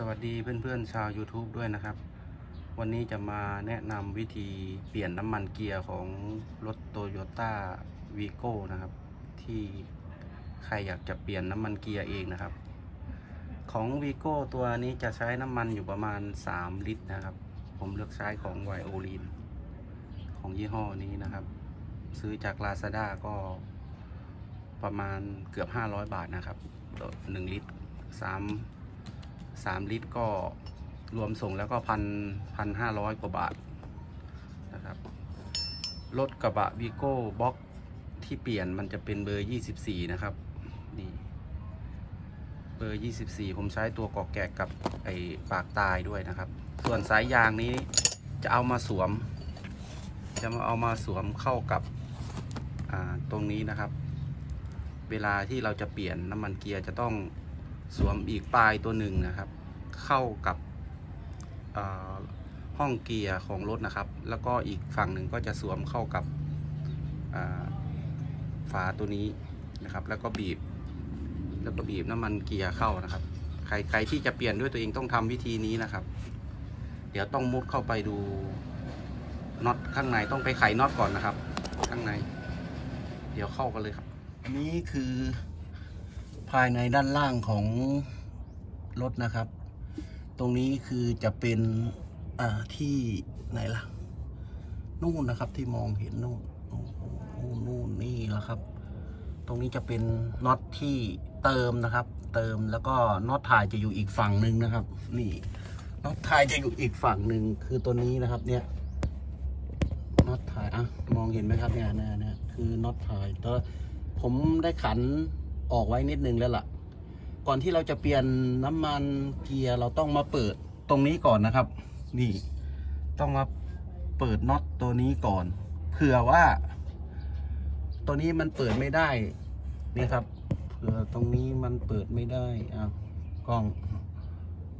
สวัสดีเพื่อนๆชาว YouTube ด้วยนะครับ วันนี้จะมาแนะนำวิธีเปลี่ยนน้ำมันเกียร์ของรถ Toyota v i g o นะครับ ที่ใครอยากจะเปลี่ยนน้ำมันเกียร์เองนะครับ ของ v i g o ตัวนี้จะใช้น้ำมันอยู่ประมาณ 3 ลิตรนะครับ ผมเลือกใช้ของ y o l i n ของยี่ห้อนี้นะครับ ซื้อจาก Lazada ก็ประมาณเกือบ 500 บาทนะครับต่อ1ลิตร3 3 ลิตรก็รวมส่งแล้วก็พันพันห้าร้อยกว่าบาทนะครับรถกระบะวีโก้บ็อกที่เปลี่ยนมันจะเป็นเบอร์ 24 นะครับนี่เบอร์ 24 ผมใช้ตัวกอกแกะกับไอ้ปากตายด้วยนะครับ ส่วนสายยางนี้จะเอามาสวม จะมาเอามาสวมเข้ากับตรงนี้นะครับ เวลาที่เราจะเปลี่ยนน้ำมันเกียร์จะต้อง สวมอีกปลายตัวหนึ่งนะครับ เข้ากับห้องเกียร์ของรถนะครับ แล้วก็อีกฝั่งหนึ่งก็จะสวมเข้ากับฝาตัวนี้นะครับ แล้วก็บีบ แล้วก็บีบน้ำมันเกียร์เข้านะครับ ใครใครที่จะเปลี่ยนด้วยตัวเองต้องทำวิธีนี้นะครับ เดี๋ยวต้องมุดเข้าไปดูน็อตข้างในต้องไปไขน็อตก่อนนะครับ ข้างใน เดี๋ยวเข้ากันเลยครับนนี้คือ ภายในด้านล่างของรถนะครับ ตรงนี้คือจะเป็นที่ไหนล่ะ นู่นนะครับที่มองเห็นนู่นโอ้โหนู่นนี่แหละครับ ตรงนี้จะเป็นน็อตที่เติมนะครับ เติมแล้วก็น็อตถ่ายจะอยู่อีกฝั่งหนึ่งนะครับ นี่น็อตถ่ายจะอยู่อีกฝั่งหนึ่งคือตัวนี้นะครับ เนี่ยน็อตถ่ายอะมองเห็นไหมครับเนี่ยเนี่ยเนี่ยคือน็อตถ่ายแต่ผมได้ขัน ออกไว้นิดนึงแล้วล่ะ ก่อนที่เราจะเปลี่ยนน้ำมันเกียร์เราต้องมาเปิดตรงนี้ก่อนนะครับ นี่ ต้องมาเปิดน็อตตัวนี้ก่อน เผื่อว่า ตัวนี้มันเปิดไม่ได้เนี่ยครับเผื่อตรงนี้มันเปิดไม่ได้อ้าวกล้อง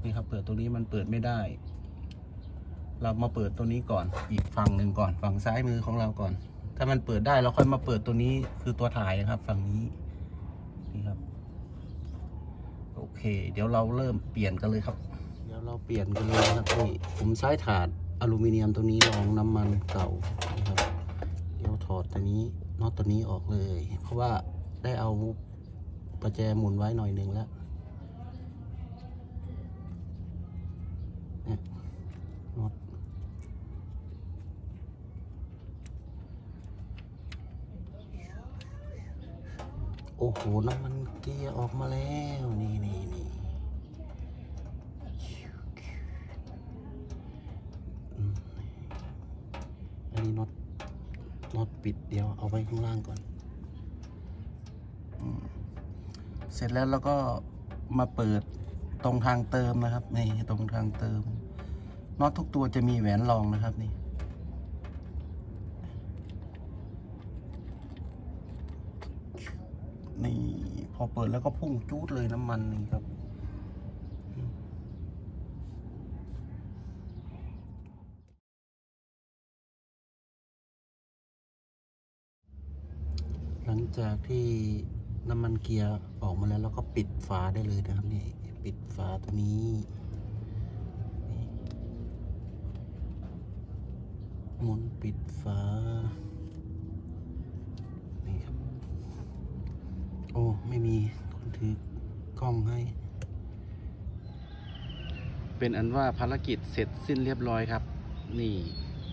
นี่ครับเปิดตรงนี้มันเปิดไม่ได้ เรามาเปิดตัวนี้ก่อน อีกฝั่งหนึ่งก่อน ฝั่งซ้ายมือของเราก่อน ถ้ามันเปิดได้เราค่อยมาเปิดตัวนี้คือตัวถ่ายนะครับ ฝั่งนี้ นี่ครับ โอเค เดี๋ยวเราเริ่มเปลี่ยนกันเลยครับ เดี๋ยวเราเปลี่ยนกันเลยนะครับนี่ผมใช้ถาดอลูมิเนียมตัวนี้รองน้ำมันเก่านะครับเดี๋ยวถอดตัวนี้น็อตตัวนี้ออกเลย เพราะว่าได้เอาประแจหมุนไว้หน่อยหนึ่งแล้วเนี่ยน็อต โอ้โห น้ำมันเกียร์ออกมาแล้ว นี่นี่นี่อันนี้น็อตน็อตปิดเดี๋ยวเอาไว้ข้างล่างก่อน เสร็จแล้วเราก็มาเปิดตรงทางเติมนะครับ นี่ตรงทางเติมน็อตทุกตัวจะมีแหวนรองนะครับนี่ พอเปิดแล้วก็พุ่งจูดเลยน้ำมันนี่ครับ หลังจากที่น้ำมันเกียร์ออกมาแล้วเราก็ปิดฝาได้เลยนะครับนี่ปิดฝาตัวนี้หมุนปิดฝา นี่ครับ โอ้ไม่มีคนถือกล้องให้ เป็นอันว่าภารกิจเสร็จสิ้นเรียบร้อยครับ นี่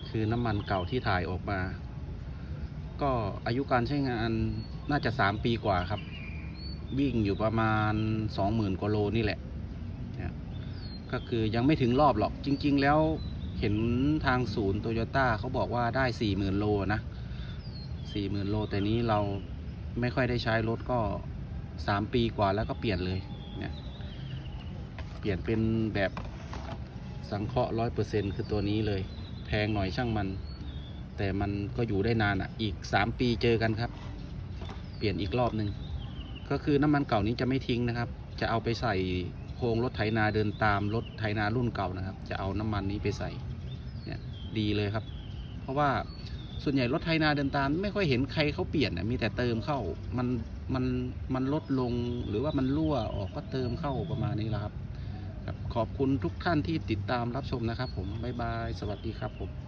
คือน้ำมันเก่าที่ถ่ายออกมา ก็อายุการใช้งานน่าจะสามปีกว่าครับ วิ่งอยู่ประมาณสองหมื่นกว่าโลนี่แหละก็คือยังไม่ถึงรอบหรอกจริง ๆ แล้วเห็นทางศูนย์โตโยต้าเขาบอกว่าได้สี่หมื่นโลนะสี่หมื่นโลแต่นี้เรา ไม่ค่อยได้ใช้รถก็สามปีกว่าแล้วก็เปลี่ยนเลยเนี่ยเปลี่ยนเป็นแบบสังเคราะห์ร้อยเปอร์เซ็นคือตัวนี้เลย แพงหน่อยช่างมัน แต่มันก็อยู่ได้นานอะ อีกสามปีเจอกันครับ เปลี่ยนอีกรอบหนึ่งก็คือน้ำมันเก่านี้จะไม่ทิ้งนะครับ จะเอาไปใส่โครงรถไถนาเดินตามรถไถนารุ่นเก่านะครับ จะเอาน้ำมันนี้ไปใส่เนี่ยดีเลยครับ เพราะว่า ส่วนใหญ่รถไทยนาเดินตาม ไม่ค่อยเห็นใครเขาเปลี่ยนนะมีแต่เติมเข้ามันมันมันลดลงหรือว่ามันรั่วออกก็เติมเข้าประมาณนี้แหละครับ ขอบคุณทุกท่านที่ติดตามรับชมนะครับ ผมบ๊ายบาย สวัสดีครับผม